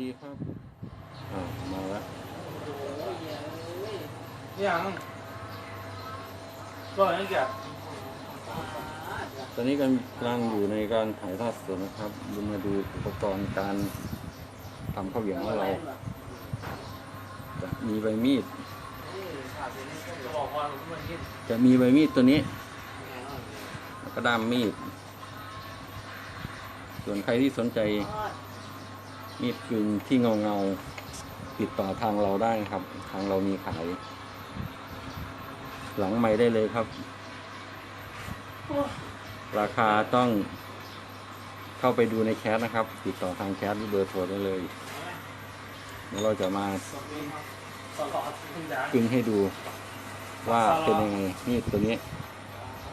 ดีครับอ่ามาแล้วยังก็ยังแกตอนนี้กำลังอยู่ในการถ่ายทอดสดนะครับดูมาดูอุปกรณ์การทำข้าวเหนียวของเรา จะมีใบมีด จะบอกว่ามันยิ่งจะมีใบมีดตัวนี้แล้วก็ด้ามมีด ส่วนใครที่สนใจ มีดกึ่งที่เงาเงาติดต่อทางเราได้ครับ ทางเรามีขาย หลังไม่ได้เลยครับ ราคาต้องเข้าไปดูในแชทนะครับ ติดต่อทางแชทหรือเบอร์โทรได้เลย แล้วเราจะมาตลอดทุกอย่างให้ดูว่าเป็นยังไงมีดตัวนี้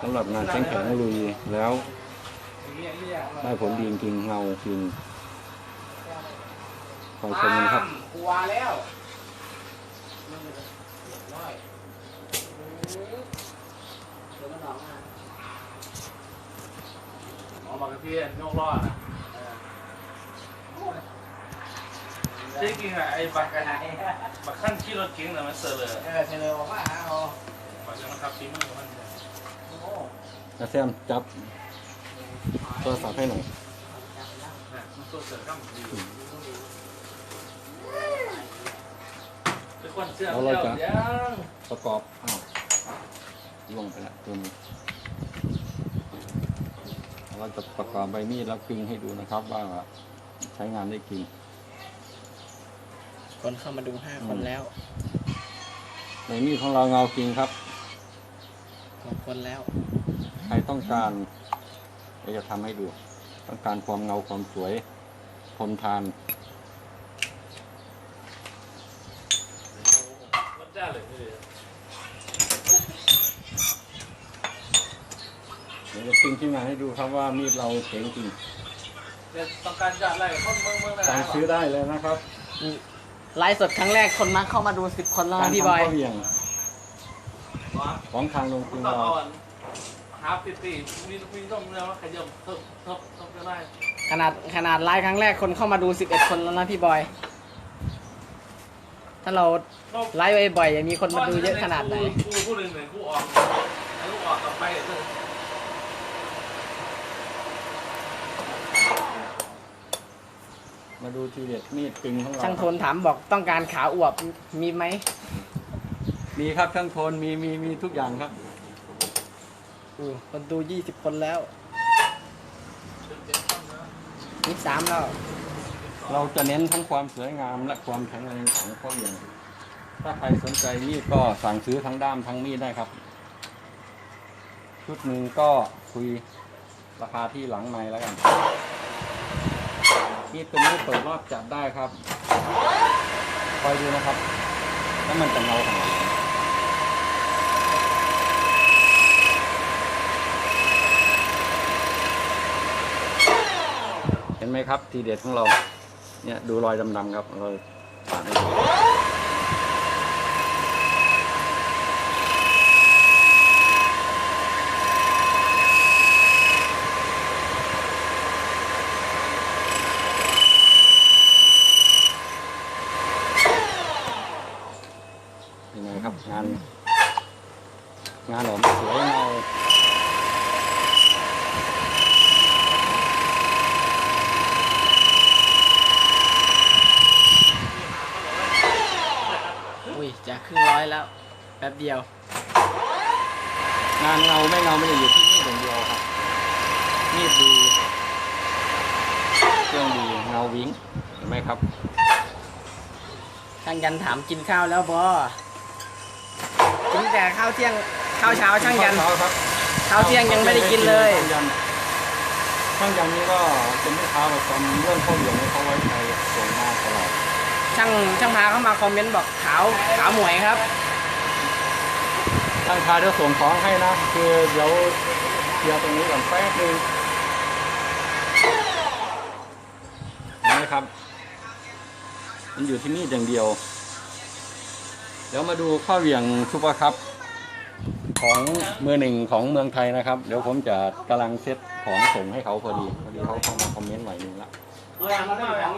สำหรับงานแข็งแข็งลุยแล้วได้ผลดีจริงเงาจริง คอยชมกันนะครับกลัวแล้วเดี๋ยวมันหนองอะออกมากระเทียนโยกรอดนะจริงๆอะไอ้บักกันบักขั้นขี่รถเก๋งน่ะมันเสือเลยเออเฉลยออกมาเอาบักจะมาขับฝีมือมันเนี่ยโอ้โหอาแซมจับโทรศัพท์ให้หน่อย นะมันตัวเสือข้ามดี ทุกคนเชื่อเจ้ายังประกอบอ้าวลงไปละตัวนี้เราจะประกอบใบมีดแล้วกึงให้ดูนะครับ ว่าใช้งานได้จริงคนเข้ามาดูห้าคนแล้วใบมีดของเราเงาจริงครับหกคนแล้ว ใครต้องการเราจะทำให้ดู ต้องการความเงาความสวยทนทาน รถจ้าเลยนี่ เดี๋ยวจะขึ้นที่มาให้ดูครับว่ามีดเราเจ๋งจริงเดี๋ยวต้องการจะอะไรคนเมืองเมืองอะไรสั่งซื้อได้เลยนะครับไลฟ์สดครั้งแรกคนมาเข้ามาดูสิบคนแล้วการนะพี่ทำบอยข้าวเหวียงของทางลงทุนต้องเราเอาฮาร์ปติตีมีมีต้องเรียกว่าขยับเทิบเทิบเทิบก็ได้ขนาดขนาดไลฟ์ครั้งแรกคนเข้ามาดูสิบเอ็ดคนแล้วนะพี่บอย ถ้าเราไลฟ์บ่อยๆจะมีคนมาดูเยอะขนาดไหนคู่คู่หนึ่งหนึ่งคู่ออกแล้วคู่ออกต่อไปเลย มาดูทีเด็ดมีดกึ่งของเราช่างโทนถามบอกต้องการขาอวบมีไหมมีครับช่างโทนมีมีมีทุกอย่างครับอือคนดูยี่สิบคนแล้วนี่สามแล้ว เราจะเน้นทั้งความสวยงามและความแข็งแรงของข้าวเหวียงถ้าใครสนใจมีดก็สั่งซื้อทั้งด้ามทั้งมีดได้ครับ ชุดหนึ่งก็คุยราคาที่หลังไม้แล้วกัน มีดตัวนี้เปิดรอบจับได้ครับคอยดูนะครับ แล้วมันจะเงาขนาดไหนเห็นไหมครับ ทีเด็ดของเรา เนี่ยดูรอยดำๆครับเราปาดให้ดูยังไงครับ งาน งานหลอมสวยเงา อุ้ยจะครึ่งร้ อยแล้ว แป๊บเดียว งานเงาไม่เงาไม่ได้อยู่ที่มีดอย่างเดียวครับมีดดีเครื่องดีเงาวิ้งเห็นไหมครับช่างยันถามกินข้าวแล้วบอกินแต่ข้าวเที่ยงข้าวเช้าช่างยันเช้าครับข้าวเที่ยงยังไม่ได้กินเลยช่างยันช่างยันนี่ก็เป็นลูกค้าประจำเรื่องข้าวเหนียวเนี่ยเขาไว้ใจส่งมาตลอด ช่างช่างพาเข้ามาคอมเมนต์บอกขาวขาวหมวยครับช่างพาเดี๋ยวส่งของให้นะคือเดี๋ยวเคลียร์ตรงนี้ก่อนแป๊บนึงเห็นไหมครับ มันอยู่ที่มีดอย่างเดียว เดี๋ยวมาดูข้าวเหวี่ยงซุปเปอร์คัพของมือหนึ่งของเมืองไทยนะครับ เดี๋ยวผมจะกำลังเซตของส่งให้เขาพอดีพอดีเขาเข้ามาคอมเมนต์หน่อยนึงละ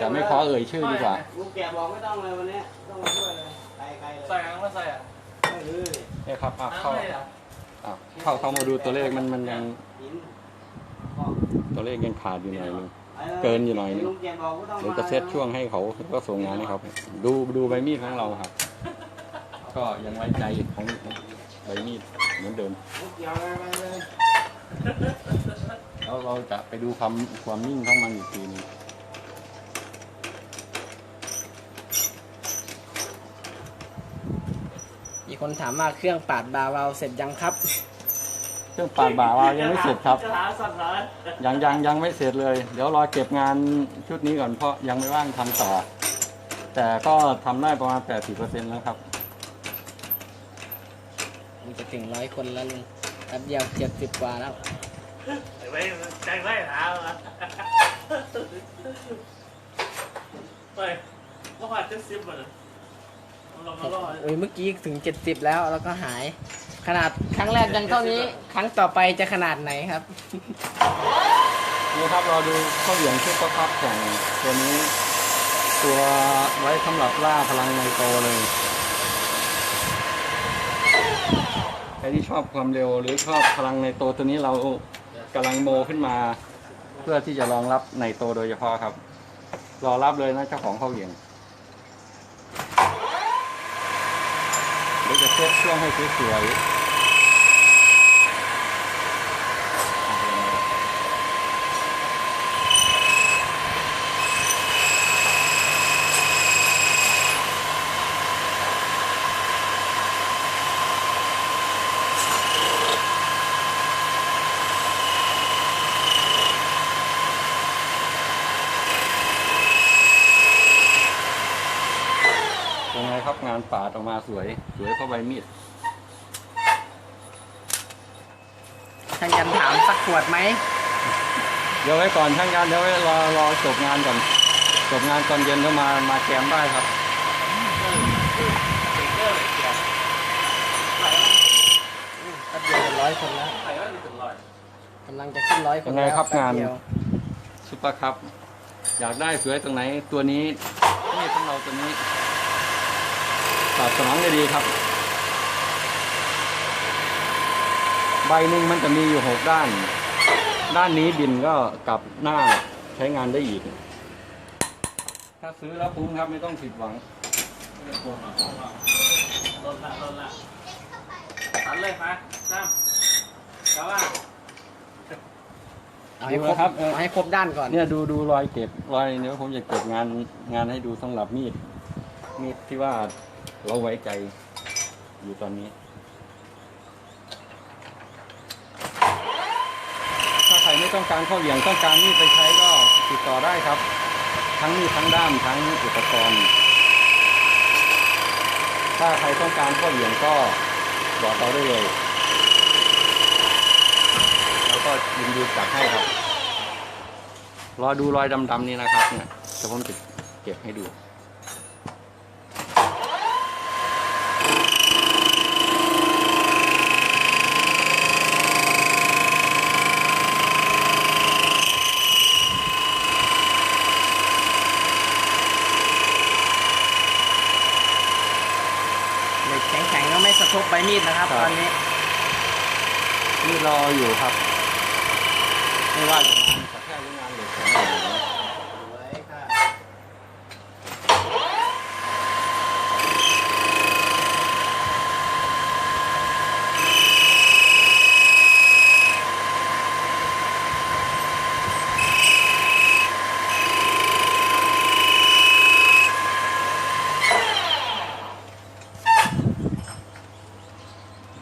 แต่ไม่ขอเอ่ยชื่อดีกว่าลูกแกบอกไม่ต้องเลยวันนี้ต้องมาช่วยเลยไกลๆเลยใส่ยังไม่ใส่อะไม่เลยเนี่ยครับเข้าเข้าเข้ามาดูตัวเลขมันมันยังตัวเลขยังขาดอยู่หน่อยนึงเกินอยู่หน่อยนึงลุงแกบอกไม่ต้องเดี๋ยวจะเซตช่วงให้เขาก็ส่งงานให้เขาดูดูใบมีดของเราครับ ก็ยังไว้ใจของใบมีดเหมือนเดิมเรไปเลยแล้วเราจะไปดูความความนิ่งของมันอีกทีนึง คนถามว่าเครื่องปาดบาร์เราเสร็จยังครับ เครื่องปาดบ่าวายังไม่เสร็จครับ จะหาสัตว์ร้ายยังยังยังไม่เสร็จเลย เดี๋ยวรอเก็บงานชุดนี้ก่อนเพราะยังไม่ว่างทำต่อ แต่ก็ทำได้ประมาณ 80%แล้วครับ มันจะถึงร้อยคนแล้วลุงแป๊บเดียวเจ็ดสิบกว่าแล้ว ไว้ใจไว้หาอะไปว่าผ่านจะซิบมันเรามาล่อ โอ้ยเมื่อกี้ถึงเจ็ดสิบแล้วแล้วก็หาย ขนาดครั้งแรกยังเท่านี้ ครั้งต่อไปจะขนาดไหนครับ นี่ครับเราดูข้าวเหลียงชุดประคับแข่งตัวนี้ ตัวไว้สำหรับล่าพลังในโตเลยใครที่ชอบความเร็วหรือชอบพลังในโตตัวนี้เรากำลังโมขึ้นมา เพื่อที่จะรองรับในโตโดยเฉพาะครับ รอรับเลยนะเจ้าของข้าวเหลียง เดี๋ยวจะเซตช่วงให้สวยๆอะเห็นไหม ยังไงครับงาน ปาดออกมาสวย สวยเพราะใบมีดช่างยันถามสักขวดไหมเดี๋ยวไว้ก่อนช่างงานเดี๋ยวไว้รอรอจบงานก่อนจบงานตอนเย็นแล้วมามาแกมได้ครับแป๊บเดียวเป็นร้อยคนแล้วไข่ว่าถึงร้อยกำลังจะขึ้นร้อยคนยังไงแล้วครับแป๊งานเดียวซุปเปอร์ครับ อยากได้สวยตรงไหนตัวนี้นี่ของเราตัวนี้ ตอบสนองได้ดีครับ ใบหนึ่งมันจะมีอยู่หกด้าน ด้านนี้ดินก็กลับหน้าใช้งานได้อีก ถ้าซื้อแล้วคุ้มครับไม่ต้องผิดหวังลดละลดละตัดเลยมาน้ำแล้วว่าเอาให้ครบดูนะครับเออเอาให้ครบด้านก่อน เนี่ยดูดูรอยเก็บรอยเนี้ยผมจะเก็บงานงานให้ดูสำหรับมีดมีดที่ว่า เราไว้ใจอยู่ตอนนี้ ถ้าใครไม่ต้องการข้าวเหวี่ยงต้องการมีดไปใช้ก็ติดต่อได้ครับ ทั้งมีดทั้งด้ามทั้งอุปกรณ์ ถ้าใครต้องการข้าวเหวี่ยงก็บอกเราได้เลย แล้วก็ยินดีจัดให้ครับ รอดูรอยดำๆนี่นะครับเนี่ยเดี๋ยวผมจะเก็บให้ดู เหล็กแข็งๆก็ไม่สะทบ ใบมีดนะครับครับ ตอนนี้นี่รออยู่ครับ ไม่ว่าจะงานสักแค่หรืองานเหล็กแข็งอะไรนะ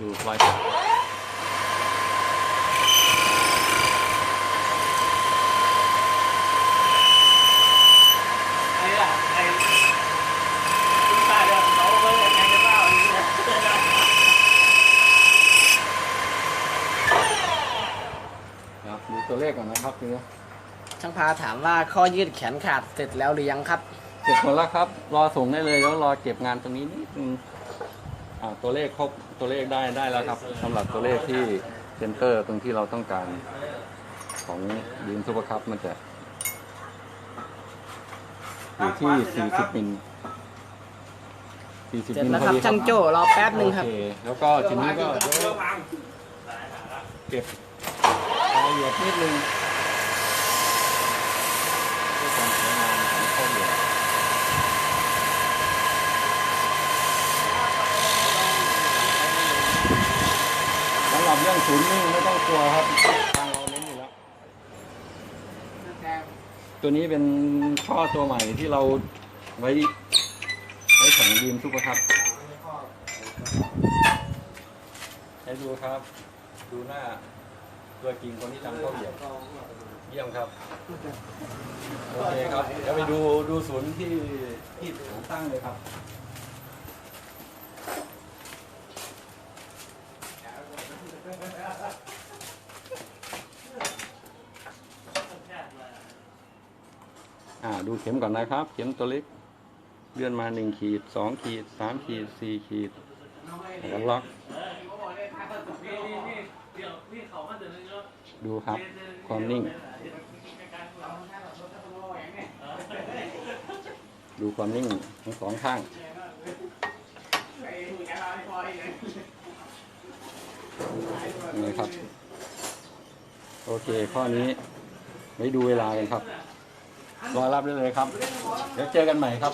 ดูรอยจับ ไอ้อะไอ้คุณตายแล้วเขาเพิ่งแข่งกันเปล่าอย่างเงี้ย เดี๋ยวดูตัวเลขก่อนนะครับทีนี้ ช่างพาถามว่าข้อยืดแขนขาดเสร็จแล้วหรือยังครับเก็บหมดแล้วครับ รอส่งได้เลยแล้วรอเก็บงานตรงนี้นิดนึงอ่าตัวเลขครบตัวเลขได้ได้แล้วครับสำหรับตัวเลขที่เซนเตอร์ตรงที่เราต้องการของยินซูเปอร์คัพมันจะอยู่ที่สี่สิบมิลสี่สิบเสร็จมิลแล้วพคอรับดีครัช่าบงโจ้รอแป๊บหนึ่งครับ โอเคแล้วก็ทีนี้ก็เดี๋ยวเก็บรายละเอียดนิดนึงเพื่อความสวยงามของข้าวเหนียวสำหรับ เรื่องศูนย์นิ่งไม่ต้องกลัวครับทางเราเน้นอยู่แล้ว ตัวนี้เป็นท่อตัวใหม่ที่เราไว้ไว้แข่งดีมทุกประทับให้ดูครับ ดูหน้า ตัวจริงคนที่ทำข้าวเหนียวเยี่ยมครับ โอเคครับเดี๋ยวไปดูดูศูนย์ที่ที่ผมตั้งเลยครับ ดูเข็มก่อนนะครับ เข็มตัวเล็ก เลื่อนมาหนึ่งขีดสองขีดสามขีดสี่ขีดแล้วล็อก ดูครับ ความนิ่ง ดูความนิ่งทั้งสองข้างนี่ครับ โอเค ข้อนี้ไว้ดูเวลากันครับ รอรับได้เลยครับ เดี๋ยวเจอกันใหม่ครับ